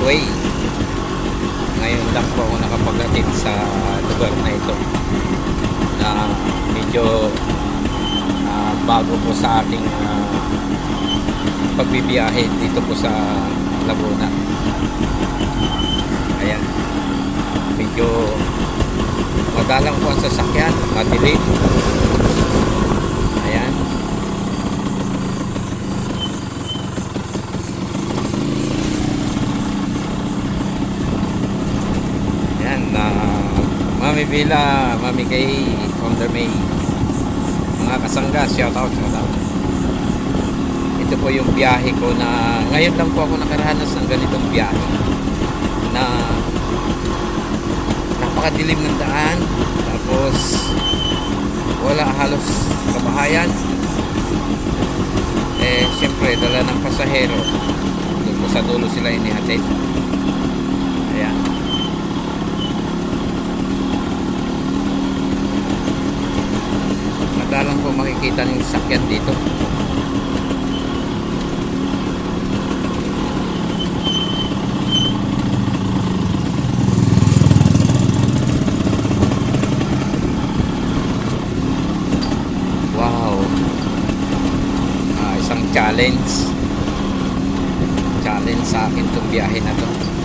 Parkway. Ngayon lang po ako nakapagdating sa lugar na ito na medyo ah, bago po sa aking ah, pagbibiyahe dito po sa Laguna. Ayan. Medyo madalang po ang sasakyan, madilim. Ayan. Ayan, na Mami Villa, Mami Kay, Founder May. Mga kasangga, shout out, shout out. Ito po yung biyahe ko na ngayon lang po ako nakaranas ng ganitong biyahe. Na napakadilim ng daan tapos wala halos kabahayan. Eh syempre dala ng pasahero. Doon sa dulo sila inihatid. Ayan madalang po makikita ng sakyan dito Wow. Ah, isang challenge. Challenge sa akin itong biyahe na to.